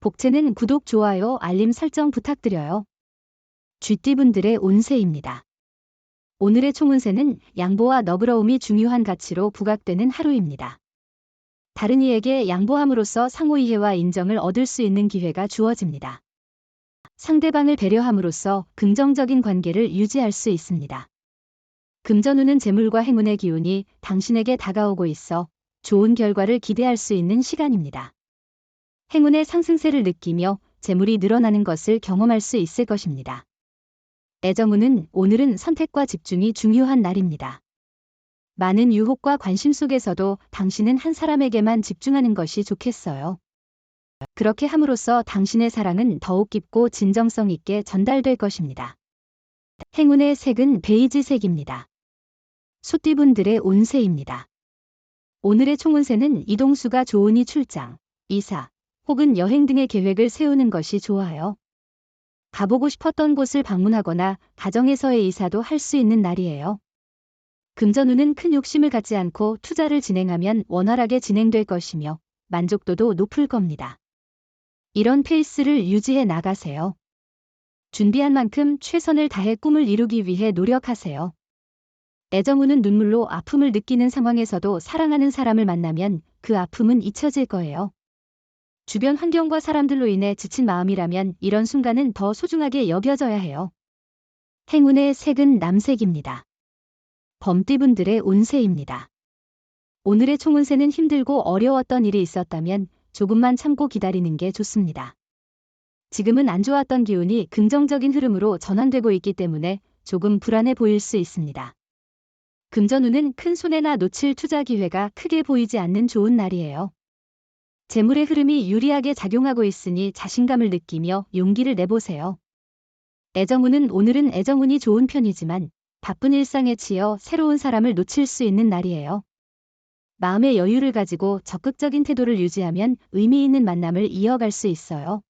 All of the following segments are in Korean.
복채는 구독, 좋아요, 알림 설정 부탁드려요. 쥐띠분들의 운세입니다. 오늘의 총운세는 양보와 너그러움이 중요한 가치로 부각되는 하루입니다. 다른 이에게 양보함으로써 상호 이해와 인정을 얻을 수 있는 기회가 주어집니다. 상대방을 배려함으로써 긍정적인 관계를 유지할 수 있습니다. 금전운은 재물과 행운의 기운이 당신에게 다가오고 있어 좋은 결과를 기대할 수 있는 시간입니다. 행운의 상승세를 느끼며 재물이 늘어나는 것을 경험할 수 있을 것입니다. 애정운은 오늘은 선택과 집중이 중요한 날입니다. 많은 유혹과 관심 속에서도 당신은 한 사람에게만 집중하는 것이 좋겠어요. 그렇게 함으로써 당신의 사랑은 더욱 깊고 진정성 있게 전달될 것입니다. 행운의 색은 베이지색입니다. 소띠분들의 운세입니다. 오늘의 총운세는 이동수가 좋으니 출장, 이사, 혹은 여행 등의 계획을 세우는 것이 좋아요. 가보고 싶었던 곳을 방문하거나 가정에서의 이사도 할 수 있는 날이에요. 금전운은 큰 욕심을 갖지 않고 투자를 진행하면 원활하게 진행될 것이며 만족도도 높을 겁니다. 이런 페이스를 유지해 나가세요. 준비한 만큼 최선을 다해 꿈을 이루기 위해 노력하세요. 애정운은 눈물로 아픔을 느끼는 상황에서도 사랑하는 사람을 만나면 그 아픔은 잊혀질 거예요. 주변 환경과 사람들로 인해 지친 마음이라면 이런 순간은 더 소중하게 여겨져야 해요. 행운의 색은 남색입니다. 범띠분들의 운세입니다. 오늘의 총운세는 힘들고 어려웠던 일이 있었다면 조금만 참고 기다리는 게 좋습니다. 지금은 안 좋았던 기운이 긍정적인 흐름으로 전환되고 있기 때문에 조금 불안해 보일 수 있습니다. 금전운은 큰 손해나 놓칠 투자 기회가 크게 보이지 않는 좋은 날이에요. 재물의 흐름이 유리하게 작용하고 있으니 자신감을 느끼며 용기를 내보세요. 애정운은 오늘은 애정운이 좋은 편이지만 바쁜 일상에 치여 새로운 사람을 놓칠 수 있는 날이에요. 마음의 여유를 가지고 적극적인 태도를 유지하면 의미 있는 만남을 이어갈 수 있어요.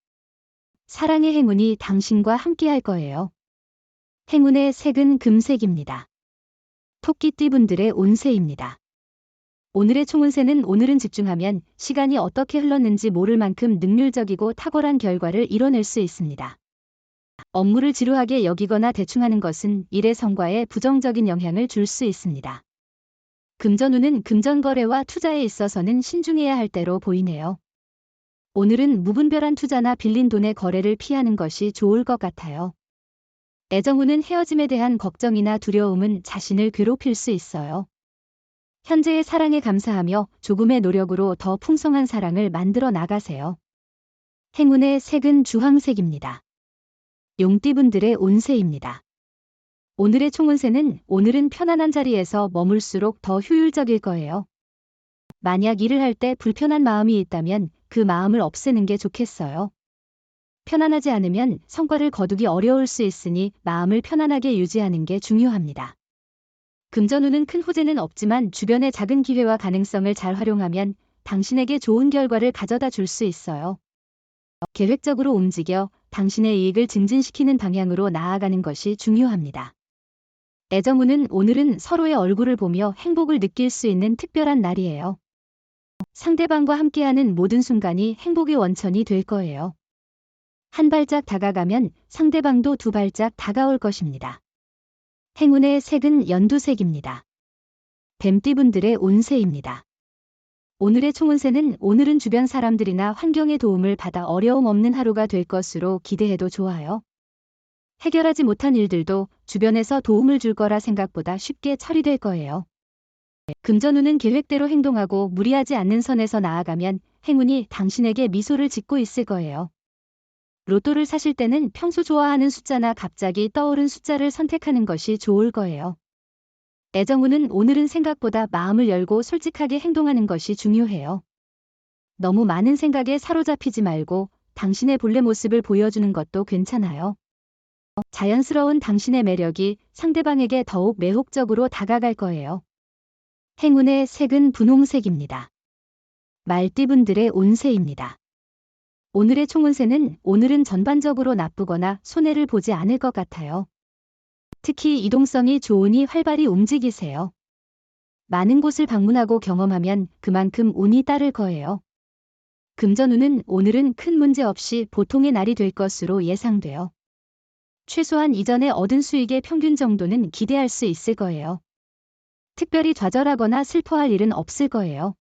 사랑의 행운이 당신과 함께 할 거예요. 행운의 색은 금색입니다. 토끼띠 분들의 운세입니다. 오늘의 총운세는 오늘은 집중하면 시간이 어떻게 흘렀는지 모를 만큼 능률적이고 탁월한 결과를 이뤄낼 수 있습니다. 업무를 지루하게 여기거나 대충하는 것은 일의 성과에 부정적인 영향을 줄 수 있습니다. 금전운은 금전거래와 투자에 있어서는 신중해야 할 때로 보이네요. 오늘은 무분별한 투자나 빌린 돈의 거래를 피하는 것이 좋을 것 같아요. 애정운은 헤어짐에 대한 걱정이나 두려움은 자신을 괴롭힐 수 있어요. 현재의 사랑에 감사하며 조금의 노력으로 더 풍성한 사랑을 만들어 나가세요. 행운의 색은 주황색입니다. 용띠분들의 운세입니다. 오늘의 총운세는 오늘은 편안한 자리에서 머물수록 더 효율적일 거예요. 만약 일을 할 때 불편한 마음이 있다면 그 마음을 없애는 게 좋겠어요. 편안하지 않으면 성과를 거두기 어려울 수 있으니 마음을 편안하게 유지하는 게 중요합니다. 금전운은 큰 호재는 없지만 주변의 작은 기회와 가능성을 잘 활용하면 당신에게 좋은 결과를 가져다 줄 수 있어요. 계획적으로 움직여 당신의 이익을 증진시키는 방향으로 나아가는 것이 중요합니다. 애정운은 오늘은 서로의 얼굴을 보며 행복을 느낄 수 있는 특별한 날이에요. 상대방과 함께하는 모든 순간이 행복의 원천이 될 거예요. 한 발짝 다가가면 상대방도 두 발짝 다가올 것입니다. 행운의 색은 연두색입니다. 뱀띠분들의 운세입니다. 오늘의 총운세는 오늘은 주변 사람들이나 환경의 도움을 받아 어려움 없는 하루가 될 것으로 기대해도 좋아요. 해결하지 못한 일들도 주변에서 도움을 줄 거라 생각보다 쉽게 처리될 거예요. 금전운은 계획대로 행동하고 무리하지 않는 선에서 나아가면 행운이 당신에게 미소를 짓고 있을 거예요. 로또를 사실 때는 평소 좋아하는 숫자나 갑자기 떠오른 숫자를 선택하는 것이 좋을 거예요. 애정운은 오늘은 생각보다 마음을 열고 솔직하게 행동하는 것이 중요해요. 너무 많은 생각에 사로잡히지 말고 당신의 본래 모습을 보여주는 것도 괜찮아요. 자연스러운 당신의 매력이 상대방에게 더욱 매혹적으로 다가갈 거예요. 행운의 색은 분홍색입니다. 말띠분들의 운세입니다. 오늘의 총운세는 오늘은 전반적으로 나쁘거나 손해를 보지 않을 것 같아요. 특히 이동성이 좋으니 활발히 움직이세요. 많은 곳을 방문하고 경험하면 그만큼 운이 따를 거예요. 금전운은 오늘은 큰 문제 없이 보통의 날이 될 것으로 예상돼요. 최소한 이전에 얻은 수익의 평균 정도는 기대할 수 있을 거예요. 특별히 좌절하거나 슬퍼할 일은 없을 거예요.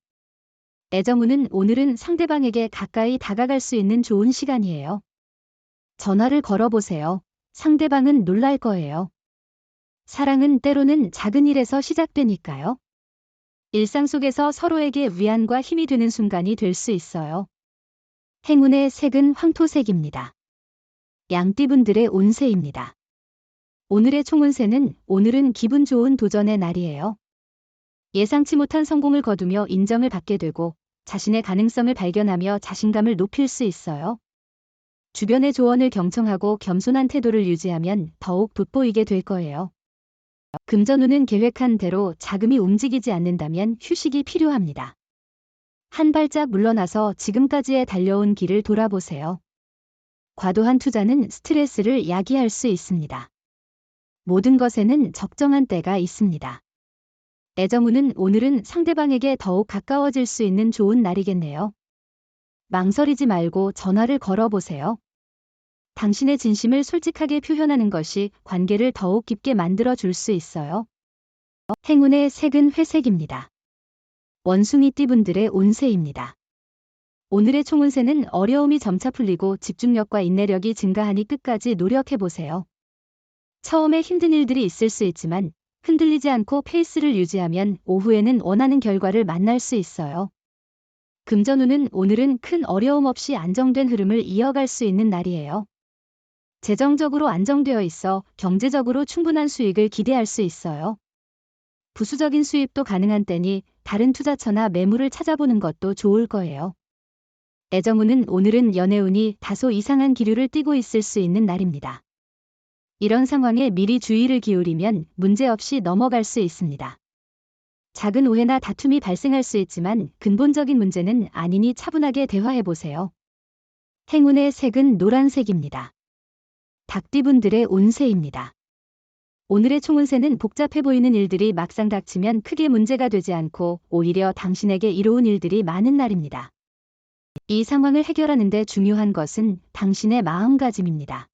애정운은 오늘은 상대방에게 가까이 다가갈 수 있는 좋은 시간이에요. 전화를 걸어보세요. 상대방은 놀랄 거예요. 사랑은 때로는 작은 일에서 시작되니까요. 일상 속에서 서로에게 위안과 힘이 되는 순간이 될 수 있어요. 행운의 색은 황토색입니다. 양띠분들의 운세입니다. 오늘의 총운세는 오늘은 기분 좋은 도전의 날이에요. 예상치 못한 성공을 거두며 인정을 받게 되고 자신의 가능성을 발견하며 자신감을 높일 수 있어요. 주변의 조언을 경청하고 겸손한 태도를 유지하면 더욱 돋보이게 될 거예요. 금전운은 계획한 대로 자금이 움직이지 않는다면 휴식이 필요합니다. 한 발짝 물러나서 지금까지의 달려온 길을 돌아보세요. 과도한 투자는 스트레스를 야기할 수 있습니다. 모든 것에는 적정한 때가 있습니다. 애정운은 오늘은 상대방에게 더욱 가까워질 수 있는 좋은 날이겠네요. 망설이지 말고 전화를 걸어보세요. 당신의 진심을 솔직하게 표현하는 것이 관계를 더욱 깊게 만들어 줄 수 있어요. 행운의 색은 회색입니다. 원숭이 띠 분들의 운세입니다. 오늘의 총운세는 어려움이 점차 풀리고 집중력과 인내력이 증가하니 끝까지 노력해보세요. 처음에 힘든 일들이 있을 수 있지만 흔들리지 않고 페이스를 유지하면 오후에는 원하는 결과를 만날 수 있어요. 금전운은 오늘은 큰 어려움 없이 안정된 흐름을 이어갈 수 있는 날이에요. 재정적으로 안정되어 있어 경제적으로 충분한 수익을 기대할 수 있어요. 부수적인 수입도 가능한 때니 다른 투자처나 매물을 찾아보는 것도 좋을 거예요. 애정운은 오늘은 연애운이 다소 이상한 기류를 띠고 있을 수 있는 날입니다. 이런 상황에 미리 주의를 기울이면 문제없이 넘어갈 수 있습니다. 작은 오해나 다툼이 발생할 수 있지만 근본적인 문제는 아니니 차분하게 대화해보세요. 행운의 색은 노란색입니다. 닭띠분들의 운세입니다. 오늘의 총운세는 복잡해 보이는 일들이 막상 닥치면 크게 문제가 되지 않고 오히려 당신에게 이로운 일들이 많은 날입니다. 이 상황을 해결하는데 중요한 것은 당신의 마음가짐입니다.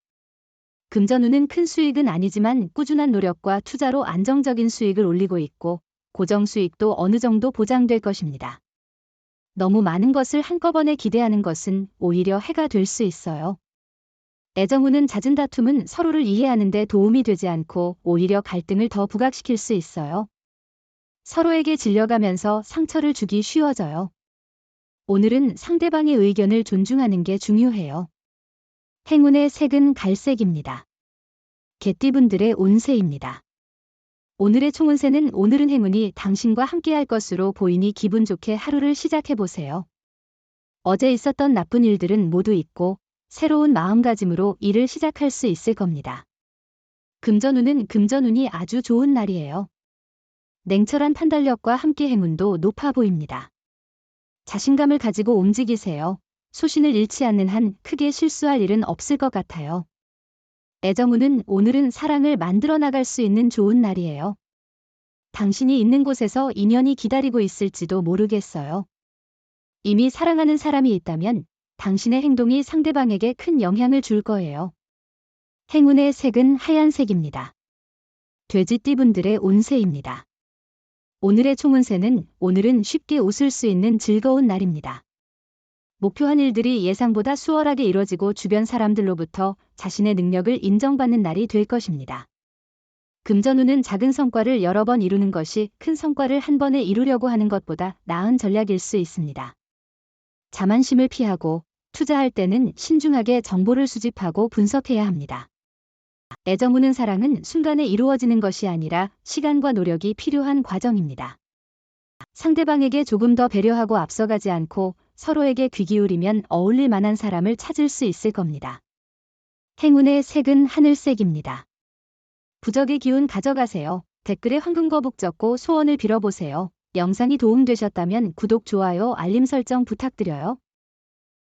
금전운은 큰 수익은 아니지만 꾸준한 노력과 투자로 안정적인 수익을 올리고 있고 고정 수익도 어느 정도 보장될 것입니다. 너무 많은 것을 한꺼번에 기대하는 것은 오히려 해가 될 수 있어요. 애정운은 잦은 다툼은 서로를 이해하는 데 도움이 되지 않고 오히려 갈등을 더 부각시킬 수 있어요. 서로에게 질려가면서 상처를 주기 쉬워져요. 오늘은 상대방의 의견을 존중하는 게 중요해요. 행운의 색은 갈색입니다. 개띠분들의 운세입니다. 오늘의 총운세는 오늘은 행운이 당신과 함께할 것으로 보이니 기분 좋게 하루를 시작해보세요. 어제 있었던 나쁜 일들은 모두 잊고 새로운 마음가짐으로 일을 시작할 수 있을 겁니다. 금전운은 금전운이 아주 좋은 날이에요. 냉철한 판단력과 함께 행운도 높아 보입니다. 자신감을 가지고 움직이세요. 소신을 잃지 않는 한 크게 실수할 일은 없을 것 같아요. 애정운은 오늘은 사랑을 만들어 나갈 수 있는 좋은 날이에요. 당신이 있는 곳에서 인연이 기다리고 있을지도 모르겠어요. 이미 사랑하는 사람이 있다면 당신의 행동이 상대방에게 큰 영향을 줄 거예요. 행운의 색은 하얀색입니다. 돼지띠분들의 운세입니다. 오늘의 총운세는 오늘은 쉽게 웃을 수 있는 즐거운 날입니다. 목표한 일들이 예상보다 수월하게 이뤄지고 주변 사람들로부터 자신의 능력을 인정받는 날이 될 것입니다. 금전운은 작은 성과를 여러 번 이루는 것이 큰 성과를 한 번에 이루려고 하는 것보다 나은 전략일 수 있습니다. 자만심을 피하고 투자할 때는 신중하게 정보를 수집하고 분석해야 합니다. 애정우는 사랑은 순간에 이루어지는 것이 아니라 시간과 노력이 필요한 과정입니다. 상대방에게 조금 더 배려하고 앞서가지 않고 서로에게 귀 기울이면 어울릴 만한 사람을 찾을 수 있을 겁니다. 행운의 색은 하늘색입니다. 부적의 기운 가져가세요. 댓글에 황금거북 적고 소원을 빌어보세요. 영상이 도움되셨다면 구독, 좋아요, 알림 설정 부탁드려요.